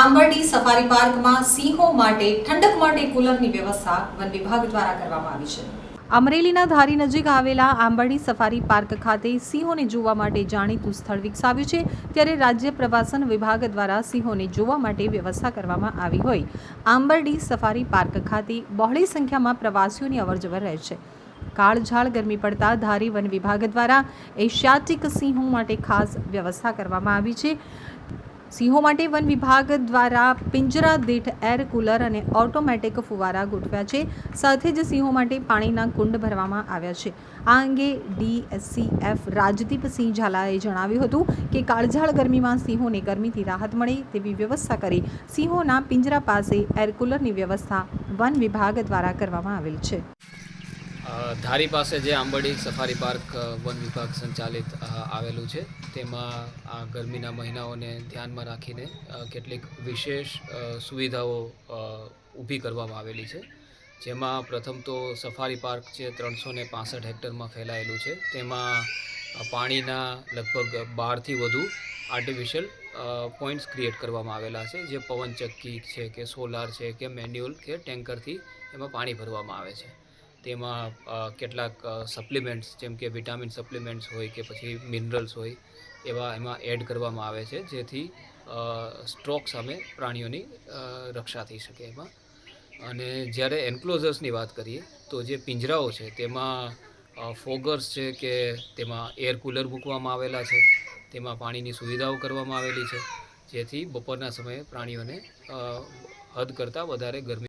Ambardi safari પાર્કમાં સિંહો માટે, ઠંડક માટે કુલરની વ્યવસ્થા વન વિભાગ દ્વારા કરવામાં આવી છે. અમરેલીના ધારી નજીક આવેલા આંબરડી સફારી પાર્ક ખાતે સિંહોને જોવા માટે જાણીતું સ્થળ વિકસાવ્યું છે, ત્યારે રાજ્ય પ્રવાસન વિભાગ દ્વારા સિંહોને જોવા માટે વ્યવસ્થા કરવામાં આવી હોય. આંબરડી સફારી પાર્ક ખાતે બહોળી સંખ્યામાં પ્રવાસીઓની અવરજવર રહે છે. કાળઝાળ ગરમી પડતા ધારી વન વિભાગ દ્વારા એશિયાટિક સિંહો માટે ખાસ વ્યવસ્થા કરવામાં આવી છે. સિંહો માટે વન વિભાગ દ્વારા પિંજરા દીઠ એર કુલર અને ઓટોમેટિક ફુવારા ગોઠવ્યા છે. સાથે જ સિંહો માટે પાણીના કુંડ ભરવામાં આવ્યા છે. આ અંગે ડીએસસીએફ રાજદીપસિંહ ઝાલાએ જણાવ્યું હતું કે કાળઝાળ ગરમીમાં સિંહોને ગરમીથી રાહત મળે તેવી વ્યવસ્થા કરી સિંહોના પિંજરા પાસે એર કુલરની વ્યવસ્થા વન વિભાગ દ્વારા કરવામાં આવેલ છે. ધારી પાસે જે આંબડી સફારી પાર્ક વન વિભાગ સંચાલિત આવેલું છે, તેમાં આ ગરમીના મહિનાઓને ધ્યાનમાં રાખીને કેટલીક વિશેષ સુવિધાઓ ઊભી કરવામાં આવેલી છે. જેમાં પ્રથમ તો સફારી પાર્ક છે ત્રણસો ને પાસઠ હેક્ટરમાં ફેલાયેલું છે. તેમાં પાણીના લગભગ બારથી વધુ આર્ટિફિશિયલ પોઈન્ટ્સ ક્રિએટ કરવામાં આવેલા છે, જે પવનચક્કી છે કે સોલાર છે કે મેન્યુઅલ કે ટેન્કરથી એમાં પાણી ભરવામાં આવે છે. તેમાં કેટલાક સપ્લિમેન્ટ્સ જેમ કે વિટામિન સપ્લિમેન્ટ્સ હોય કે પછી મિનરલ્સ હોય, એવા એમાં એડ કરવામાં આવે છે, જેથી સ્ટ્રોક સામે પ્રાણીઓની રક્ષા થઈ શકે એમાં. અને જ્યારે એન્ક્લોઝર્સની વાત કરીએ, તો જે પિંજરાઓ છે, તેમાં ફોગર્સ છે કે તેમાં એર કુલર મૂકવામાં આવેલા છે, તેમાં પાણીની સુવિધાઓ કરવામાં આવેલી છે, જેથી બપોરના સમયે પ્રાણીઓને હદ કરતાં વધારે ગરમી